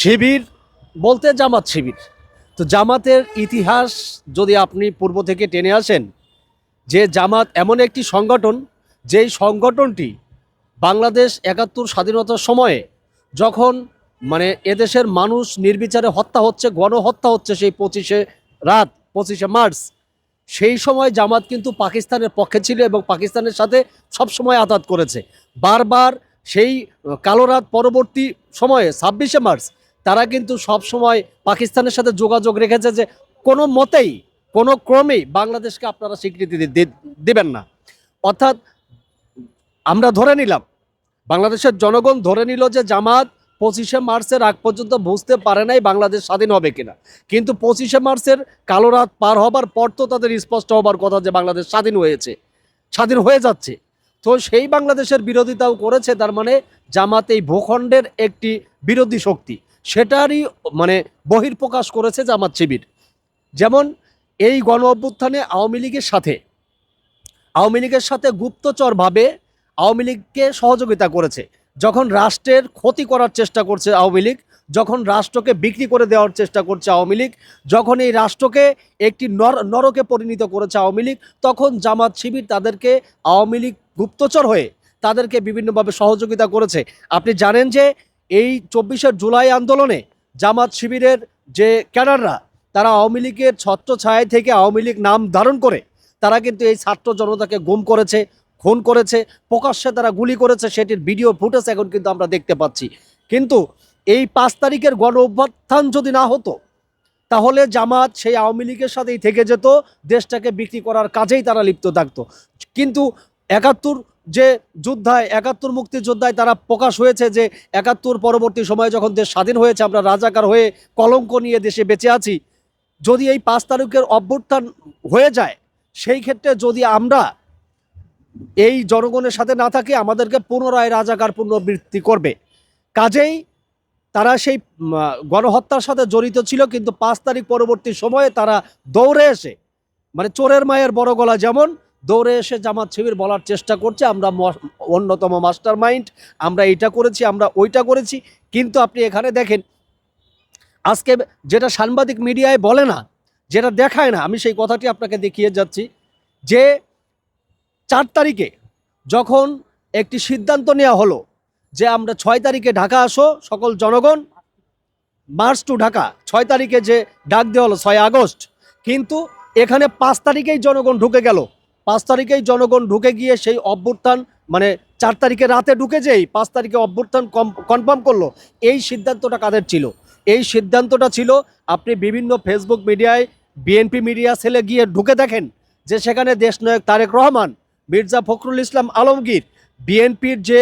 শিবির বলতে জামাত শিবির। তো জামাতের ইতিহাস যদি আপনি পূর্ব থেকে টেনে আসেন, যে জামাত এমন একটি সংগঠন, যেই সংগঠনটি বাংলাদেশ একাত্তর স্বাধীনতার সময়ে যখন মানে এদেশের মানুষ নির্বিচারে হত্যা হচ্ছে, গণহত্যা হচ্ছে সেই পঁচিশে রাত, পঁচিশে মার্চ, সেই সময় জামাত কিন্তু পাকিস্তানের পক্ষে ছিল এবং পাকিস্তানের সাথে সবসময় আঘাত করেছে। বারবার সেই কালো রাত পরবর্তী সময়ে ছাব্বিশে মার্চ তারা কিন্তু সব সময় পাকিস্তানের সাথে যোগাযোগ রেখেছে যে কোনো মতেই, কোনো ক্রমেই বাংলাদেশকে আপনারা স্বীকৃতি দিবেন না। অর্থাৎ আমরা ধরে নিলাম, বাংলাদেশের জনগণ ধরে নিল যে জামাত পঁচিশে মার্চের আগ পর্যন্ত বুঝতে পারে নাই বাংলাদেশ স্বাধীন হবে কিনা। কিন্তু পঁচিশে মার্চের কালো রাত পার হবার পর তো তাদের স্পষ্ট হবার কথা যে বাংলাদেশ স্বাধীন হয়েছে, স্বাধীন হয়ে যাচ্ছে। তো সেই বাংলাদেশের বিরোধিতাও করেছে, তার মানে জামাত এই ভূখণ্ডের একটি বিরোধী শক্তি। সেটারই মানে বহির্প্রকাশ করেছে জামাত শিবির। যেমন এই গণ অভ্যুত্থানে আওয়ামী লীগের সাথে, আওয়ামী লীগের সাথে গুপ্তচরভাবে আওয়ামী লীগকে সহযোগিতা করেছে। যখন রাষ্ট্রের ক্ষতি করার চেষ্টা করছে আওয়ামী লীগ, যখন রাষ্ট্রকে বিক্রি করে দেওয়ার চেষ্টা করছে আওয়ামী লীগ, যখন এই রাষ্ট্রকে একটি নর, নরকে পরিণত করেছে আওয়ামী লীগ, তখন জামাত শিবির তাদেরকে আওয়ামী লীগ গুপ্তচর হয়ে তাদেরকে বিভিন্নভাবে সহযোগিতা করেছে। আপনি জানেন যে এই চব্বিশের জুলাই আন্দোলনে জামাত শিবিরের যে ক্যাডাররা, তারা আওয়ামী লীগের ছত্র ছায় থেকে আওয়ামী লীগ নাম ধারণ করে, তারা কিন্তু এই ছাত্র জনতাকে গুম করেছে, খুন করেছে, প্রকাশ্যে তারা গুলি করেছে, সেটির ভিডিও ফুটেজ এখন কিন্তু আমরা দেখতে পাচ্ছি। কিন্তু এই পাঁচ তারিখের গণ অভ্যুত্থান যদি না হতো, তাহলে জামাত সেই আওয়ামী লীগের সাথেই থেকে যেত, দেশটাকে বিক্রি করার কাজেই তারা লিপ্ত থাকতো। কিন্তু একাত্তর যে যোদ্ধায়, একাত্তর মুক্তিযোদ্ধায় তারা প্রকাশ হয়েছে যে একাত্তর পরবর্তী সময়ে যখন দেশ স্বাধীন হয়েছে, আমরা রাজাকার হয়ে কলঙ্ক নিয়ে দেশে বেঁচে আছি। যদি এই পাঁচ তারিখের অভ্যুত্থান হয়ে যায়, সেই ক্ষেত্রে যদি আমরা এই জনগণের সাথে না থাকি, আমাদেরকে পুনরায় রাজাকার পুনরাবৃত্তি করবে। কাজেই তারা সেই গণহত্যার সাথে জড়িত ছিল, কিন্তু পাঁচ তারিখ পরবর্তী সময়ে তারা দৌড়ে এসে মানে চোরের মায়ের বড় গলা যেমন দৌড়ে এসে জামাত শিবির বলার চেষ্টা করছে, আমরা অন্যতম মাস্টার মাইন্ড আমরা এইটা করেছি, আমরা ওইটা করেছি। কিন্তু আপনি এখানে দেখেন, আজকে যেটা সাংবাদিক মিডিয়ায় বলে না, যেটা দেখায় না, আমি সেই কথাটি আপনাকে দেখিয়ে যাচ্ছি যে চার তারিখে যখন একটি সিদ্ধান্ত নেওয়া হলো যে আমরা ছয় তারিখে ঢাকা আসো, সকল জনগণ, মার্চ টু ঢাকা, ছয় তারিখে যে ডাক দেওয়া হলো, ছয় আগস্ট, কিন্তু এখানে পাঁচ তারিখেই জনগণ ঢুকে গেল। পাঁচ তারিখেই জনগণ ঢুকে গিয়ে সেই অভ্যুত্থান মানে চার তারিখে রাতে ঢুকে যেই পাঁচ তারিখে অভ্যুত্থান কম কনফার্ম করল, এই সিদ্ধান্তটা কাদের ছিল? এই সিদ্ধান্তটা ছিল, আপনি বিভিন্ন ফেসবুক মিডিয়ায় বিএনপি মিডিয়া সেলে গিয়ে ঢুকে দেখেন যে সেখানে দেশনায়ক তারেক রহমান, মির্জা ফখরুল ইসলাম আলমগীর বিএনপির যে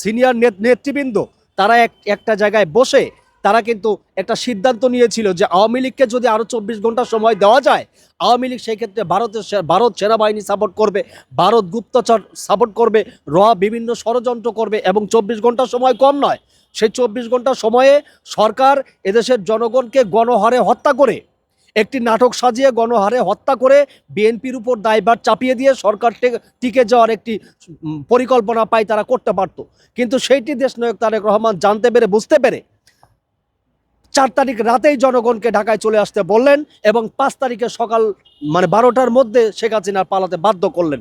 সিনিয়র নেতৃবৃন্দ, তারা এক একটা জায়গায় বসে তারা কিন্তু একটা সিদ্ধান্ত নিয়েছিল যে আওয়ামী লীগকে যদি আরও চব্বিশ ঘণ্টা সময় দেওয়া যায়, আওয়ামী লীগ সেই ক্ষেত্রে ভারতের ভারত সেনাবাহিনী সাপোর্ট করবে, ভারত গুপ্তচর সাপোর্ট করবে র বিভিন্ন ষড়যন্ত্র করবে এবং চব্বিশ ঘণ্টা সময় কম নয়। সেই চব্বিশ ঘণ্টা সময়ে সরকার এদেশের জনগণকে গণহারে হত্যা করে, একটি নাটক সাজিয়ে গণহারে হত্যা করে বিএনপির উপর দায়ভার চাপিয়ে দিয়ে সরকার টিকে যাওয়ার একটি পরিকল্পনা পায় তারা করতে পারত। কিন্তু সেইটি দেশনায়ক তারেক রহমান জানতে পেরে, বুঝতে পেরে চার তারিখ রাতেই জনগণকে ঢাকায় চলে আসতে বললেন এবং পাঁচ তারিখে সকাল মানে বারোটার মধ্যে শেখ হাসিনার পালাতে বাধ্য করলেন।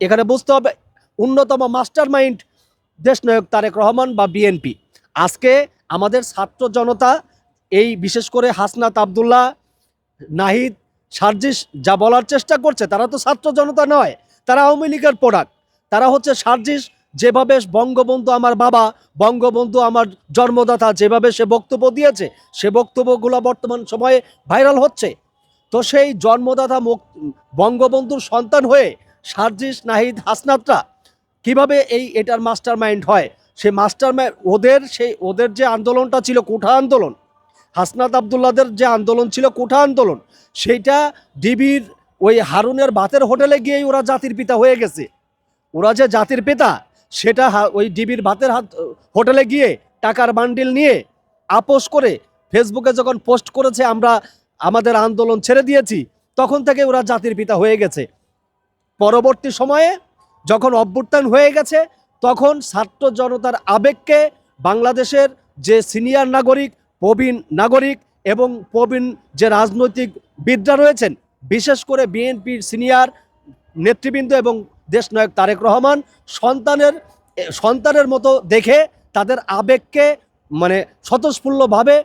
এখানে বুঝতে হবে, অন্যতম মাস্টার মাইন্ড দেশনায়ক তারেক রহমান বা বিএনপি। আজকে আমাদের ছাত্র জনতা, এই বিশেষ করে হাসনাত আবদুল্লাহ, নাহিদ, সার্জিস যা বলার চেষ্টা করছে, তারা তো ছাত্র জনতা নয়, তারা আওয়ামী লীগের প্রোডাক্ট তারা হচ্ছে সার্জিস যেভাবে বঙ্গবন্ধু আমার বাবা, বঙ্গবন্ধু আমার জন্মদাতা যেভাবে সে বক্তব্য দিয়েছে, সে বক্তব্যগুলো বর্তমান সময়ে ভাইরাল হচ্ছে। তো সেই জন্মদাতা বঙ্গবন্ধুর সন্তান হয়ে সার্জিস নাহিদ হাসনাতরা কীভাবে এই এটার মাস্টার মাইন্ড হয়? সে মাস্টার ওদের সেই, ওদের যে আন্দোলনটা ছিল কোঠা আন্দোলন, হাসনাত আবদুল্লাদের যে আন্দোলন ছিল কোঠা আন্দোলন, সেইটা ডিবির ওই হারুনের বাতের হোটেলে গিয়েই ওরা জাতির পিতা হয়ে গেছে। ওরা যে জাতির পিতা সেটা ওই ডিবির ভাতের হাত, হোটেলে গিয়ে টাকার বান্ডিল নিয়ে আপোষ করে ফেসবুকে যখন পোস্ট করেছে, আমরা আমাদের আন্দোলন ছেড়ে দিয়েছি, তখন থেকে ওরা জাতির পিতা হয়ে গেছে। পরবর্তী সময়ে যখন অভ্যুত্থান হয়ে গেছে, তখন ছাত্র জনতার আবেগকে বাংলাদেশের যে সিনিয়র নাগরিক, প্রবীণ নাগরিক এবং প্রবীণ যে রাজনৈতিক বিদ্যা রয়েছেন, বিশেষ করে বিএনপির সিনিয়র নেতৃবৃন্দ এবং দেশনায়ক তারেক রহমান সন্তানের সন্তানের মতো দেখে তাদের আবেগকে মানে স্বতঃস্ফূর্তভাবে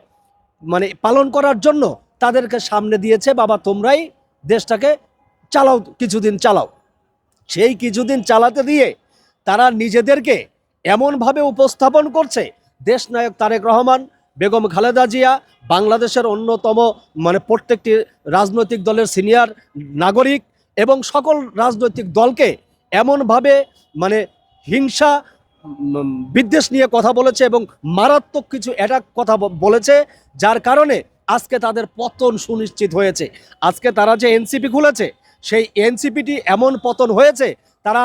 মানে পালন করার জন্য তাদেরকে সামনে দিয়েছে, বাবা, তোমরাই দেশটাকে চালাও, কিছুদিন চালাও। সেই কিছুদিন চালাতে দিয়ে তারা নিজেদেরকে এমনভাবে উপস্থাপন করছে, দেশনায়ক তারেক রহমান, বেগম খালেদা জিয়া, বাংলাদেশের অন্যতম মানে প্রত্যেকটি রাজনৈতিক দলের সিনিয়র নাগরিক এবং সকল রাজনৈতিক দলকে এমনভাবে মানে হিংসা বিদ্বেষ নিয়ে কথা বলেছে এবং মারাত্মক কিছু অ্যাটাক কথা বলেছে, যার কারণে আজকে তাদের পতন সুনিশ্চিত হয়েছে। আজকে তারা যে এনসিপি খুলেছে, সেই এনসিপিটি এমন পতন হয়েছে, তারা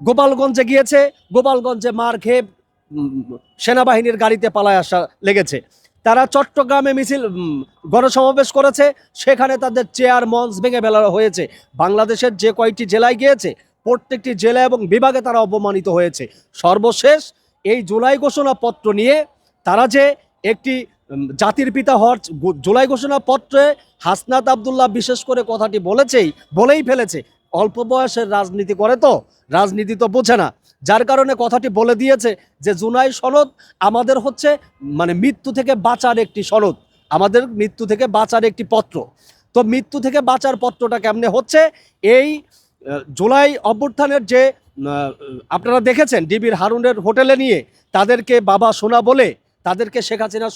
গোপালগঞ্জে গিয়েছে, গোপালগঞ্জে মার খেয়ে সেনাবাহিনীর গাড়িতে পালায় আসা লেগেছে। তারা চট্টগ্রামে মিছিল গণসমাবেশ করেছে, সেখানে তাদের চেয়ার মঞ্চ ভেঙে ফেলা হয়েছে। বাংলাদেশের যে কয়টি জেলায় গিয়েছে প্রত্যেকটি জেলা এবং বিভাগে তারা অপমানিত হয়েছে। সর্বশেষ এই জুলাই ঘোষণাপত্র নিয়ে তারা যে একটি জাতির পিতা হওয়ার জুলাই ঘোষণাপত্রে হাসনাত আবদুল্লাহ বিশেষ করে কথাটি বলেছেই, বলেই ফেলেছে। অল্প বয়সের রাজনীতি করে তো, রাজনীতি তো বোঝে না। যার কারণে কথাটি বলে দিয়েছে যে, জুনাই সনদ আমাদের হচ্ছে মানে মৃত্যু থেকে বাঁচার একটি সনদ। আমাদের মৃত্যু থেকে বাঁচার একটি পত্র। তো মৃত্যু থেকে বাঁচার পত্রটা কেমনে হচ্ছে? এই জুলাই অভ্যুত্থানের যে আপনারা দেখেছেন ডিবির হারুনের হোটেলে নিয়ে তাদেরকে বাবা সোনা বলে তাদেরকে শেখ হাসিনা